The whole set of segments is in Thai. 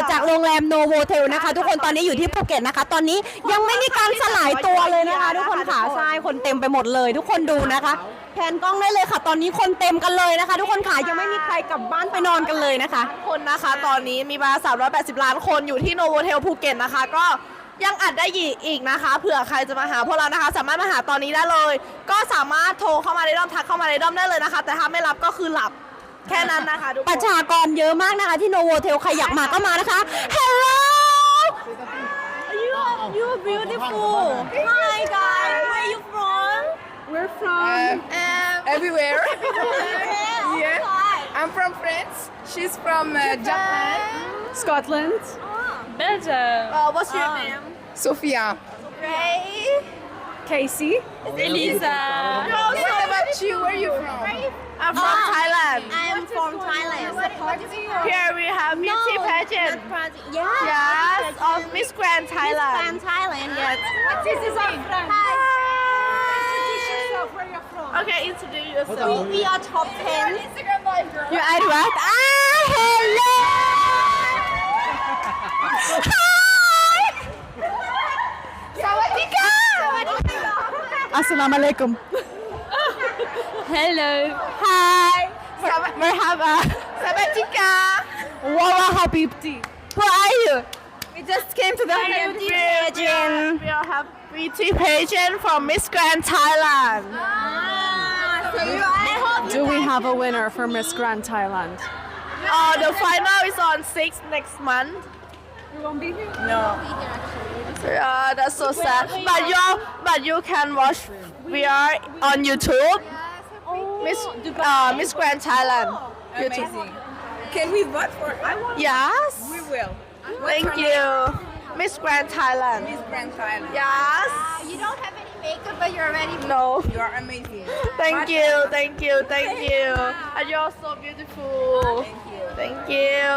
ดจากโรงแรมโนโวเทลนะคะ ทุกคนตอนนี้อยู่ที่ภูเก็ตนะคะ ตอนนี้ยังไม่มีการสลายตัวเลยนะคะ ทุกคนค่ะใช่คนเต็มไปหมดเลย ทุกคนดูนะคะแผนกล้องได้เลยค่ะ ตอนนี้คนเต็มกันเลยนะคะ ทุกคนค่ะยังไม่มีใครกลับบ้านไปนอนกันเลยนะคะ คนนะคะตอนนี้มีมา380 ล้านคนอยู่ที่โนโวเทลภูเก็ตนะคะ ก็ยังอัดได้อีกนะคะ เผื่อใครจะมาหาพวกเรานะคะ สามารถมาหาตอนนี้ได้เลย ก็สามารถโทรเข้ามาในด้อมทักเข้ามาในด้อมได้เลยนะคะ แต่ถ้าไม่รับก็คือหลับ แค่นั้นนะคะทุกคปนระชากรเยอะมากนะคะ ที่โนโวเทลใครอยากมาก็มานะคะ Hello You are you are beautiful Hi guys where you from We're from Um, everywhere. yeah. yeah. I'm from France. She's from uh, Japan. Scotland Belgium. Uh, what's your name Sophia. Ray Casey Elisa. What you? Where are you from? I'm from Thailand I'm from Thailand. Here we have beauty pageant Yeah. Yes of Miss Grand From Thailand Thailand, yes. This is our friend. Hi. Introduce yourself. Where are you from? Okay introduce yourself We are top 10. You are what? Ah, hello. Hi. Sawadika. Assalamualaikum. Hello. Hi. Merhaba. Sabatika Wawa Habibti. Who are you? We just came to the beauty pageant. We all have beauty pageant from Miss Grand Thailand Do we have a winner for Miss Grand Thailand? uh, The final is on 6th next month You won't be here. No. Yeah, that's so sad. But you but you can watch. We are on YouTube. Miss uh, Miss Grand Thailand. YouTube. Amazing. Can we vote for? I want. Yes. We will. Thank you. Miss Grand Thailand. Miss Grand Thailand. Yes. You don't have any makeup, but you're ready. No. You are amazing. Thank you. Thank you. Thank you. And you're so beautiful. Thank you. Thank you.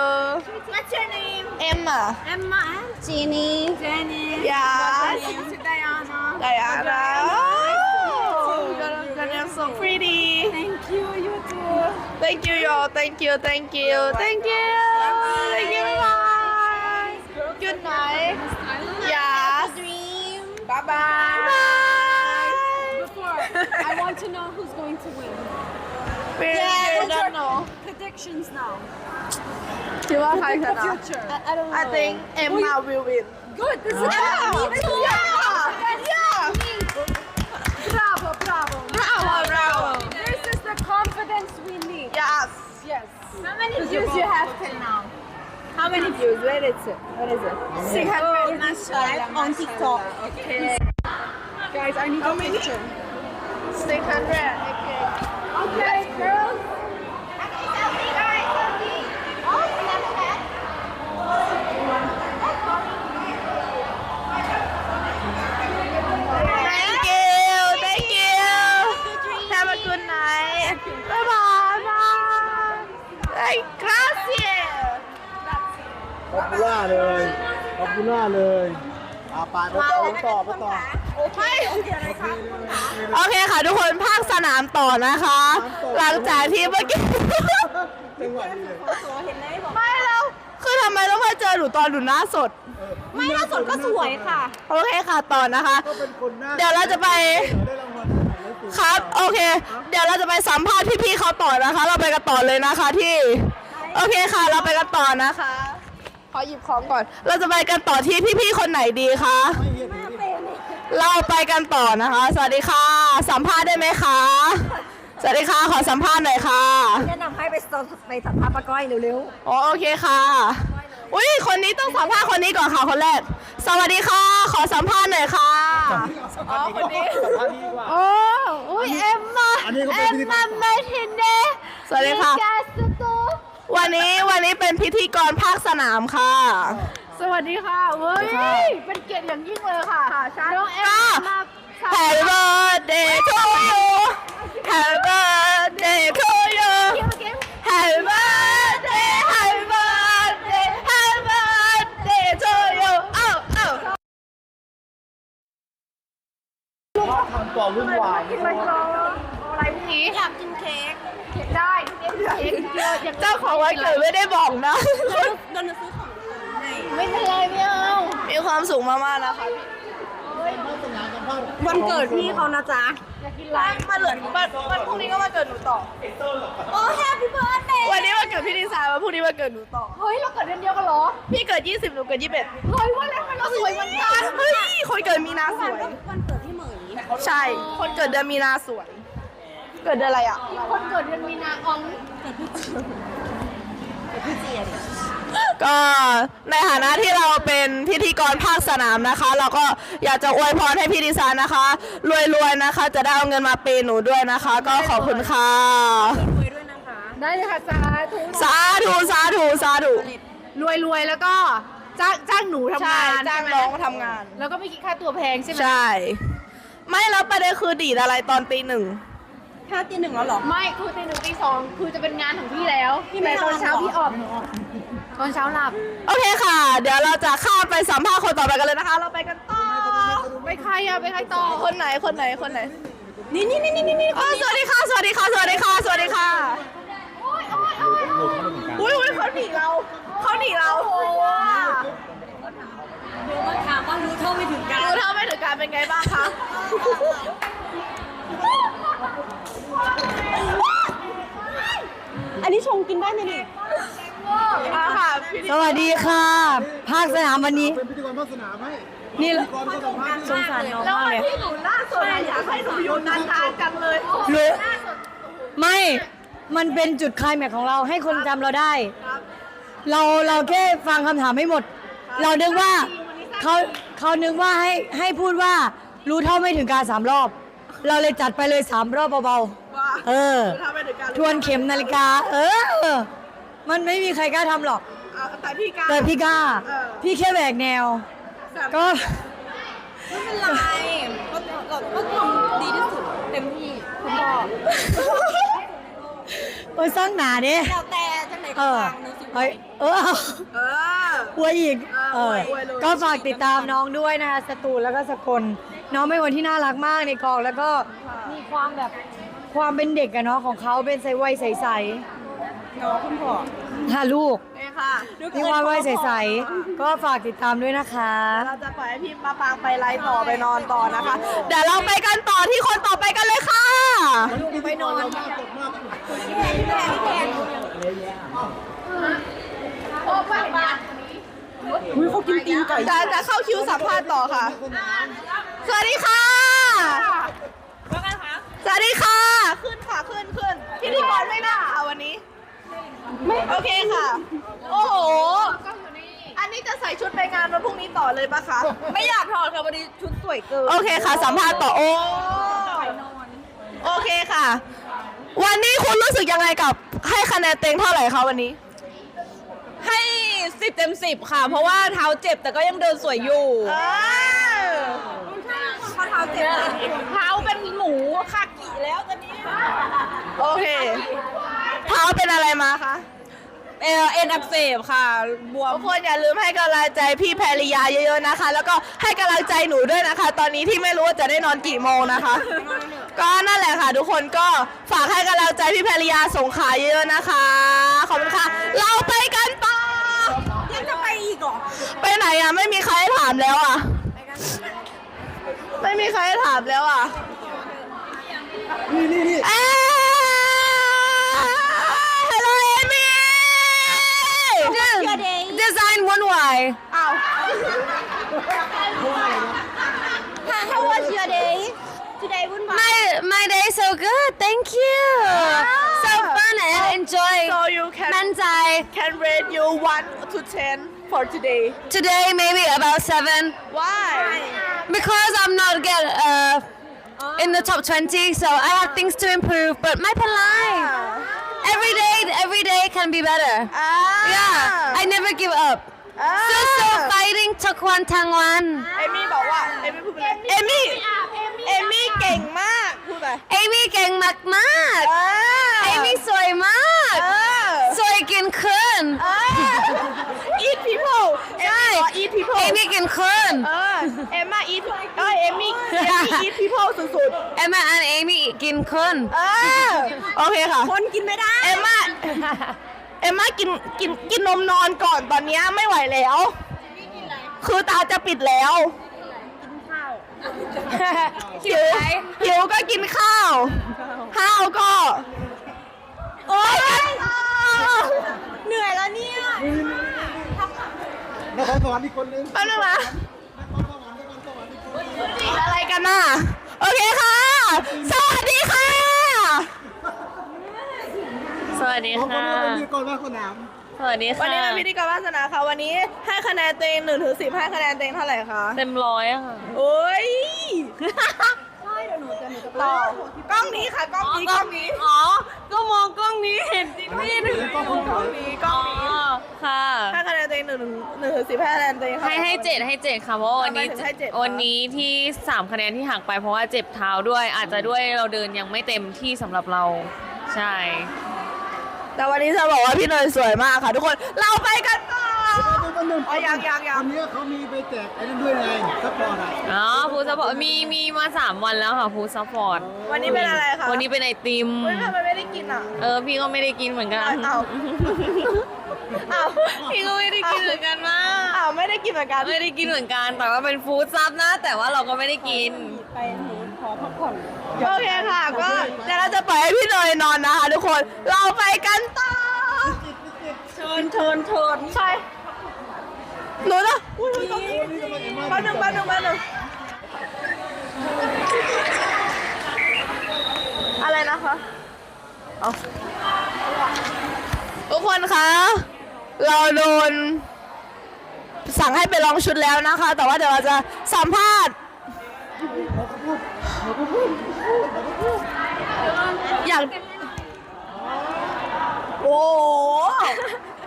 What's your name? Emma. Emma and Jeannie. Jenny. Yes. Diana. Diana. Oh, your, your name's so pretty. Thank you, y'all. Thank you. Thank you. Thank you. Thank you. Bye. Good night. Yes. Dream. Bye bye. Before, I want to know who's going to win. Yeah, I don't know. Predictions now. Do I, I, I don't know. I think Emma will win. Good. This is yeah. Me too. Many views you have till now? How many views? Where is it? What is it? 600 on TikTok. Okay. Guys, I need a picture. 600. Okay. Okay, girls. ขอบคุณล่าเลยขอบคุณล่าเลยอาไปไปต่อไปต่อไปต่อโอเคค่ะทุกคนภาคสนามต่อนะคะ หลังจากที่เมื่อกี้จังหวะนี้เลยไม่แล้วคือทำไมต้องมาเจอหนูตอนหนูหน้าสด ไม่ล่าสุดก็สวยค่ะ โอเคค่ะต่อนะคะก็เป็นคนหน้าเดี๋ยวเราจะไปได้รางวัลถ่ายรูปครับโอเค เดี๋ยวเราจะไปสัมภาษณ์พี่ๆเขาต่อนะคะ เราไปกันต่อเลยนะคะที่ โอเคค่ะ เราไปกันต่อนะคะ ขอหยิบของก่อน เราจะไปกันต่อที่พี่ๆคนไหนดีคะไม่เหี้ยถึงดิเราไปกันต่อนะคะ สวัสดีค่ะ สัมภาษณ์ได้ไหมคะ สวัสดีค่ะ ขอสัมภาษณ์หน่อยค่ะ แนะนำให้ไปสอบไปสัมภาษณ์ป้าก้อยเร็วอ๋อโอเคค่ะ อุ้ยคนนี้ต้องสัมภาษณ์คนนี้ก่อนค่ะคนแรก สวัสดีค่ะ ขอสัมภาษณ์หน่อยค่ะ อ๋อคนนี้สัมภาษณ์ดีกว่าโอ้อุ้ยเอ็มมา อันนี้ก็เป็นพิธีกรไม่ทินเดสวัสดีค่ะ วันนี้วันนี้เป็นพิธีกรภาคสนามค่ะ สวัสดีค่ะเว้ย เป็นเกียรติอย่างยิ่งเลยค่ะน้องเอ็มค่ะ มา Happy birthday to you Happy birthday to you Happy birthday Happy birthday Happy birthday to you เอ้าเอ้า ทำก่อวุ่นวายอะไรพวกนี้อยากกินเค้กได้ทุก เค้กเยอะอย่างเจ้าของวันเกิดไม่ได้บอกนะๆโดนซื้อของความสุขมากๆนะคะวันเกิดพี่เขานะจ๊ะมามาเหลือวันวันพรุ่งนี้ก็มาเกิดหนูต่อ โอ้ Happy birthday วันนี้มาเกิดพี่ดีไซน์วันพรุ่งนี้มาเกิดหนูต่อ เฮ้ย เราเกิดเดือนเดียวกันเหรอ พี่เกิด 20หนูเกิด21เฮ้ยว่าแล้วมันเราสวยเหมือนกันเฮ้ยคนเกิดมีนาสวย วันเกิดพี่เหมย ใช่ คนเกิดเดือนมีนาสวย เกิดเดือนอะไรอะ คนเกิดเดือนมีนาอองก็ในฐานะที่เราเป็นพิธีกรภาคสนามนะคะ เราก็อยากจะอวยพรให้พี่ดีไซน์นะคะ รวยๆนะคะ จะได้เอาเงินมาเปย์หนูด้วยนะคะ ก็ขอบคุณค่ะได้เลยค่ะสาธุสาธุสาธุสาธุรวยรวยๆแล้วก็จ้างจ้างหนูทำใช่งานจ้างใช่ไหมน้องมาทำงาน แล้วก็ไม่คิดค่าตัวแพงใช่ไหมใช่ ไม่แล้วประเด็นคือดีดอะไรตอนตีหนึ่ง ถ้าตีหนึ่งแล้วเหรอ ไม่คือตีหนึ่งตีสองคือจะเป็นงานของพี่แล้วแต่ตอนเช้าพี่ออกตอนเช้าหลับ โอเคค่ะ เดี๋ยวเราจะข้ามไปสัมภาษณ์คนต่อไปกันเลยนะคะ เราไปกันต่อ ไปใครอะไปใครต่อ คนไหนคนไหนคนไหน นี่นี่นี่นี่นี่อ๋อสวัสดีค่ะ สวัสดีค่ะ สวัสดีค่ะ สวัสดีค่ะอุ้ยอุ้ยเขาหนีเรา เขาหนีเราโอ้ ถามว่ารู้เท่าไม่ถึงการ รู้เท่าไม่ถึงการเป็นไงบ้างคะ อันนี้ชง กินได้ไหมนี่อะค่ะพี่สวัสดีค่ะ ภาคสนามวันนี้ เป็นพิธีกรภาคสนามให้นี่ พิธีกรก็สัมภาษณ์สงสารน้องแล้วมากวันเลยที่หนูหน้าสดอะอยากให้หนูอยู่นานๆจังเลยรู้ไม่ มันเป็นจุดไคลายแม็กซ์ของเราให้คนจำเราได้ เราเราแค่ฟังคำถามให้หมด เรานึกว่าเขาเขานึกว่าให้ให้พูดว่ารู้เท่าไม่ถึงการสามรอบ เราเลยจัดไปเลยสามรอบเบาว่าๆ เออรู้เท่าไม่ถึงการทวนเข็มนาฬิกา เออ มันไม่มีใครกล้าทำหรอก อะแต่พี่กล้า แต่พี่กล้า เออ พี่แค่แหวกแนว ก็ ไม่เป็นไรก็เราก็ทำดีที่สุดเต็มที่คุณพ่อโอ้ยสร้างหนาเด้แล้วแต่จังไหนเอก็อฟังหนังสือเฮ้ยเออเออ อวยอีก เอเออออวยเลย ก็ฝากติดตามน้องด้วยนะคะสตูลแล้วก็สกลน้องเป็นคนที่น่ารักมากในกองแล้วก็มีความแบบ ความเป็นเด็กอะเนาะของเขาเป็นใสวัยใสเนาะคุณพ่อๆค่ะลูกนี่ค่ะมีความวัยใสๆก็ฝากติดตามด้วยนะคะ เราจะปล่อยให้พี่ปาปางไปไลฟ์ต่อไปนอนต่อนะคะ เดี๋ยวเราไปกันต่อที่คนต่อไปกันเลยค่ะ ไปนอนมากตกมากอุ้ยเขากินตีนไก่ จะจะเข้าคิวสัมภาษณ์ต่อค่ะ สวัสดีค่ะ สวัสดีค่ะ ขึ้นค่ะ ขึ้นขึ้นพิธีกรไม่น่าค่ะวันนี้ โอเคค่ะ โอ้โห อันนี้จะใส่ชุดไปงานวันพรุ่งนี้ต่อเลยปะคะ ไม่อยากถอดค่ะวันนี้ชุดสวยเกิน โอเคค่ะ สัมภาษณ์ต่อ โอ้ โอเคค่ะ วันนี้คุณรู้สึกยังไงกับ ให้คะแนนเต็งเท่าไหร่คะวันนี้ ให้สิบเต็มสิบค่ะ เพราะว่าเท้าเจ็บแต่ก็ยังเดินสวยอยู่ข้อ เท้าเจ็บเท้าเป็นหมูคากิแล้วตอนนี้โอเค เท้าเป็นอะไรมาคะ เออเอ็นอักเสบค่ะ บวม ทุกคนอย่าลืมให้กำลังใจพี่แพริยาเยอะๆนะคะ แล้วก็ให้กำลังใจหนูด้วยนะคะ ตอนนี้ที่ไม่รู้ว่าจะได้นอนกี่โมงนะคะ ก็นั่นแหละค่ะ ทุกคนก็ฝากให้กำลังใจพี่แพริยาส่งขายเยอะๆนะคะ ขอบคุณค่ะ เราไปกันต่อยังจะไปอีกเหรอ ไปไหนอะ ไม่มีใครให้ถามแล้วอะ ไม่มีใครให้ถามแล้วอะ นี่นี่นี่เอ้ฮัลโหลเอมี่ Design one way อ้าว How was your day today วุ่นวาย My my day so good thank you so fun and enjoy so you can มั่นใจ can rate you 1 to 10 for today today maybe about seven why because I'm not get uh in the top 20 so I have things to improve but ไม่เป็นไร every day every day can be better อ่า yeah I never give up อ่า สู้ๆ fighting ทุกวันทั้งวัน เอมี่บอกว่า เอมี่พูดไปเลยเอมี่ เอมี่เก่งมาก พูดไป เอมี่เก่งมากมาก ขึ้น เออเอมมา eat เออเอมี่เอมี่ eat people สุดเอมมาอันเอมี่กินขึ้น ๆ เออ โอเคค่ะ คนกินไม่ได้เอมมาเอมมากินกินกินนมนอนก่อนตอนเนี้ยไม่ไหวแล้ว คือตาจะปิดแล้วหิวหิวก็กินข้าว ข้าวก็ โอ๊ย เหนื่อยแล้วเนี่ย นครสวรรค์อีกคนนึงแป๊บนึงนะอะไรกันน่ะ โอเคค่ะ สวัสดีค่ะ สวัสดีค่ะนี้เป็นพิธีกรว่าสนามสวัสดีวันค่ะนี้เป็นพิธีกรวาสนาค่ะ วันนี้ให้คะแนนตัวเองหนึ่งถึงสิบให้คะแนนตัวเองเท่าไหร่คะเต็มร้อยอะค่ะ โอ้ยใช่เดี๋ยวหนูจะหนูจะต่อกล้องนี้ค่ะกล้องนี้กล้องนี้ อ๋อ ก็มองกล้องนี้เห็นจริงพี่หนึ่งก็คนกล้องนี้กล้องนี้ ค่ะให้คะแนนตัวเองหนึ่งถึงหนึ่งถึงสิบให้คะแนนตัวเองท่าให้ไร่ให้เจ็ดให้เจ็ดค่ะเพราะว่าวันนี้ทำไมถึงให้เจ็ดคะ วันนี้ที่สามคะแนนที่หักไปเพราะว่าเจ็บเท้าด้วย อาจจะด้วยเราเดินยังไม่เต็มที่สำหรับเรา ใช่ แต่วันนี้จะบอกว่าพี่เนยสวยมากค่ะ ทุกคนเราไปกันต่อคนหนึ่งอ๋อยังยังยัง วันนี้เขามีไปแจกไอ้นั่นด้วยไงซัพพอร์ตอะอ๋อฟูดซัพพอร์ตมีมีมาสามวันแล้วค่ะฟูดซัพพอร์ตวันนี้เป็นอะไรคะวันนี้เป็นไอติม เฮ้ยทำไมไม่ได้กินอะ เออพี่ก็ไม่ได้กินเหมือนกัน เอาเอาพี่ก็ไม่ได้กินเหมือนกันมากอ้าวไม่ได้กินเหมือนกันไม่ได้กินเหมือนกัน แต่ว่าเป็นฟู้ดซับนะ แต่ว่าเราก็ไม่ได้กินโอเคค่ะ ก็เดี๋ยวเราจะปล่อยให้พี่เนยนอนนะคะทุกคน เราไปกันต่อเชิญเชิญเชิญใช่หนูนะอุ้ยอุ้ยแป๊บนึงแป๊บนึงแป๊บนึงอะไรนะคะ เอาทุกคนคะ เราโดน สั่งให้ไปลองชุดแล้วนะคะ แต่ว่าเดี๋ยวเราจะสัมภาษณ์ อยากโอ้โห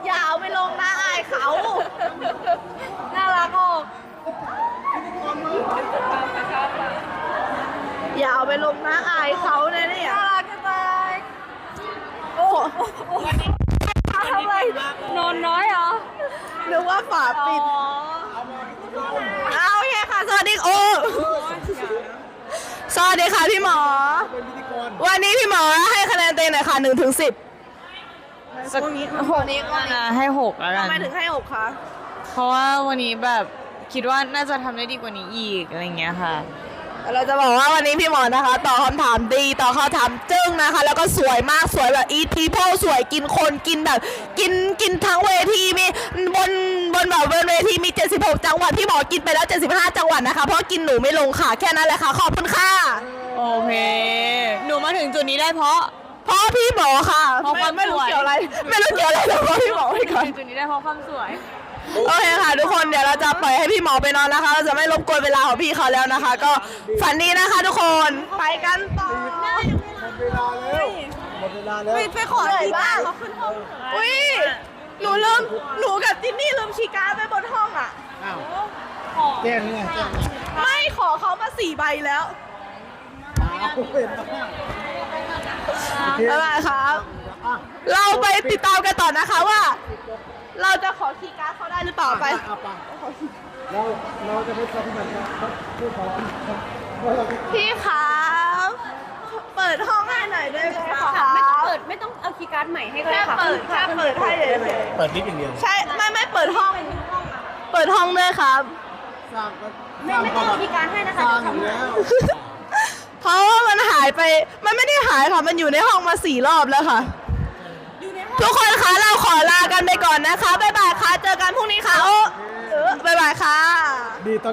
อย่าเอาไปลงนะอายเขา น่ารักออกอย่าเอาไปลงนะอายเขาเนี่ยเนี่ยน่ารักจังเลยโอ้วันนี้ ทำอะไรนอนน้อยเหรอนึกว่าฝาปิดเอาโอเคค่ะ สวัสดีโอ้สวัสดีค่ะพี่หมอเป็นพิธีกรวันนี้พี่หมอให้คะแนนเต็มหน่อยค่ะหนึ่งถึงสิบสักหกให้หกแล้วกัทำนไมถึงให้หกคะเพราะว่าวันนี้แบบคิดว่าน่าจะทำได้ดีกว่านี้อีกอะไรเงี้ยค่ะ เราจะบอกว่าวันนี้พี่หมอนะคะตอบคำถามดีตอบคำถามจึ้งนะคะ แล้วก็สวยมากสวยแบบอีทีโพสวยกินคนกินแบบ กินกินทั้งเวทีมีบนบนแบบบนเวทีมี 76 จังหวัดพี่หมอกินไปแล้ว 75 จังหวัดนะคะ เพราะกินหนูไม่ลงค่ะแค่นั้นแหละค่ะ ขอบคุณค่ะ โอเค หนูมาถึงจุดนี้ได้เพราะ เพราะพี่หมอค่ะเพราะความไม่รู้สวย เกี่ยวอะไร ไม่รู้เกี่ยวอะไรแต่เพราะพี่หมอไปก่อน ถึงจุดนี้ได้เพราะความสวย โอเคค่ะ ทุกคนเดี๋ยวเราจะปล่อยให้พี่หมอไปนอนนะคะ เราจะไม่รบกวนเวลาของพี่เขาแล้วนะคะ ก็ฝันดีนะคะทุกคนไปกันต่อหมดเวลาแล้วหมดเวลาแล้วไปขอที่บ้านเขาขึ้นห้องอุ้ยหนูลืมหนูกับจินนี่ลืมชีการ์ดไว้บนห้องอะอ้าวแจ้งเนี่ยแจ้งเนี่ยไม่ขอเขามาสี่ใบแล้วอ้าวเห็นไหมโอเคบ๊ายบายครับอะเราไปติดตามกันต่อนะคะว่า เราจะขอคีย์การ์ดเขาได้หรือเปล่าไป เอาไปเราเราจะไปปฏิบัติการเพื่อขอเพราะเราพี่ครับเปิดห้องให้หน่อยได้ไหมคะไม่ต้องเปิดไม่ต้องเอาคีย์การ์ดใหม่ให้ก็แค่ได้ค่ะเปิดแค่เปิดให้เลยเปิดนิดอย่างเดียว ใช่ไม่ไม่เปิดห้อง เปิดห้องด้วยครับ สร้างก็ไม่ไม่ต้องเอาคีย์การ์ดให้นะสคะร้างเดี๋ยวอยู่ทำแล้วเพราะว่ามันหายไป มันไม่ได้หายค่ะ มันอยู่ในห้องมาสี่รอบแล้วค่ะ ทุกคนคะเราขอลากันไปก่อนนะคะบ๊ายบายค่ะเจอกันพรุ่งนี้ค่ะโอ้เออบ๊ายบายค่ะ ดีตอน